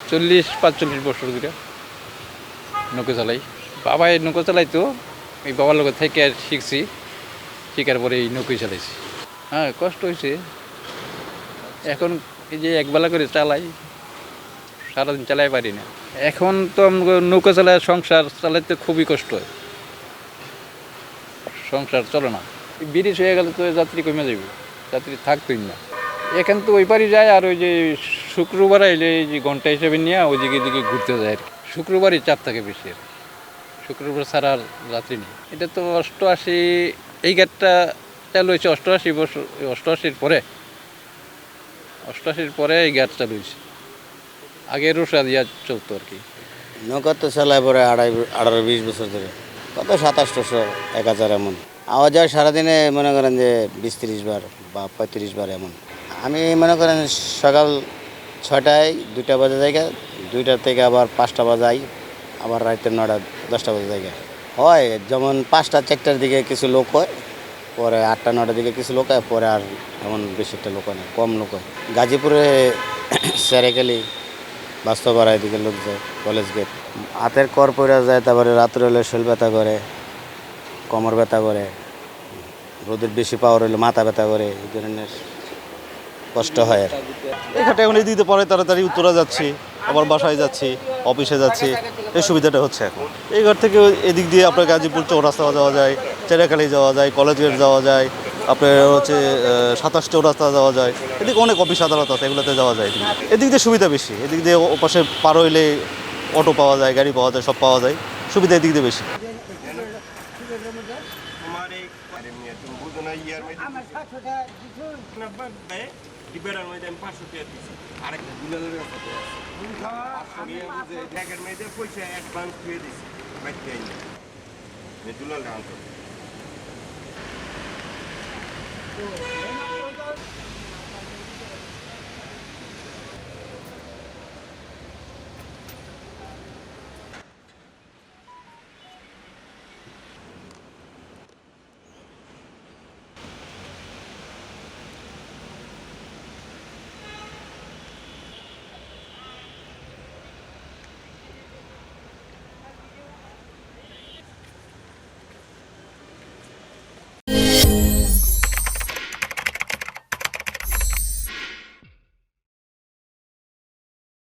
চল্লিশ, পাঁচচল্লিশ বছর ধরে নৌকো চালাই। বাবাই নৌকো চালাইতো, এই বাবার লোক থেকে শিখছি, শিখার পরে এই নৌকোই চালাইছি। হ্যাঁ কষ্ট হয়েছে এখন এই যে একবেলা করে চালাই, সারাদিন চালাই পারি না। এখন তো নৌকো চালায় সংসার চালাইতে খুবই কষ্ট হয়। সংসার চলে না। ব্রিজ হয়ে গেলে তো যাত্রী কমে যাবে যাত্রী থাকতোই না। এখান তো ওই পারি যায় আর ওই যে শুক্রবার এলে এই যে ঘণ্টা হিসেবে নিয়ে ওই দিকে ঘুরতে যায় আর কি। শুক্রবারই চাপ থাকে বেশি আর শুক্রবার ছাড়া আর যাত্রী নেই। এটা তো অষ্টআশি, এই গেটটা চালু হয়েছে অষ্টআশি বছর অষ্টআশির পরে। অষ্টআশির পরে এই গেট চালু হয়েছে। আগে রোসা দিয়া চলতো আর কি। নৌকা তো চালায় পরে আড়াই, আঠারো, বিশ বছর ধরে। কত সাতাশশো এক হাজার এমন। আওয়াজ যায় সারাদিনে মনে করেন যে বিশ তিরিশ বার বা পঁয়ত্রিশ বার এমন। আমি মনে করেন সকাল ছটায় দুইটা বাজে জায়গা, দুইটা থেকে আবার পাঁচটা বাজাই, আবার রাতের নটা দশটা বাজে জায়গা। হয়, যেমন পাঁচটা, চারটার দিকে কিছু লোক হয়, পরে আটটা নটার দিকে কিছু লোক হয়, পরে আর এমন বেশি একটা লোক হয় কম লোক হয়। গাজীপুরে সেরেকালি বাস্তবপাড়া এদিকে লোক যায়, কলেজ গেট। হাতের কর পড়ে যায়, তারপরে রাত্রে হলে শরীর ব্যথা করে, কোমর ব্যথা করে, রোদের বেশি পাওয়ার হলে মাথা ব্যথা করে, এই ধরনের কষ্ট হয় আর। এই ঘাটে এখন এদিকে পরে তাড়াতাড়ি উত্তরা যাচ্ছি আবার বাসায় যাচ্ছি অফিসে যাচ্ছি এই সুবিধাটা হচ্ছে এখন। এই ঘাট থেকে এদিক দিয়ে আপনার গাজীপুর চৌরাস্তা যাওয়া যায় চেরাকালি যাওয়া যায় কলেজ গেট যাওয়া যায় আপনার হচ্ছে সাতাশ চৌরাস্তা যাওয়া যায় এদিকে অনেক অফিস আদালত আছে এগুলোতে যাওয়া যায় এদিকে এদিক দিয়ে সুবিধা বেশি এদিক দিয়ে ওপাশে পার হইলে অটো পাওয়া যায় গাড়ি পাওয়া যায় সব পাওয়া যায় সুবিধা এদিক দিয়ে বেশি। ডিবেটার মধ্যে আমি পাঁচশো টাকা দিচ্ছি আরেক দুলালের ব্যাগের মধ্যে পয়সা অ্যাডভান্স দিয়ে দিচ্ছি বাইতে আইনি দুলাল আনতো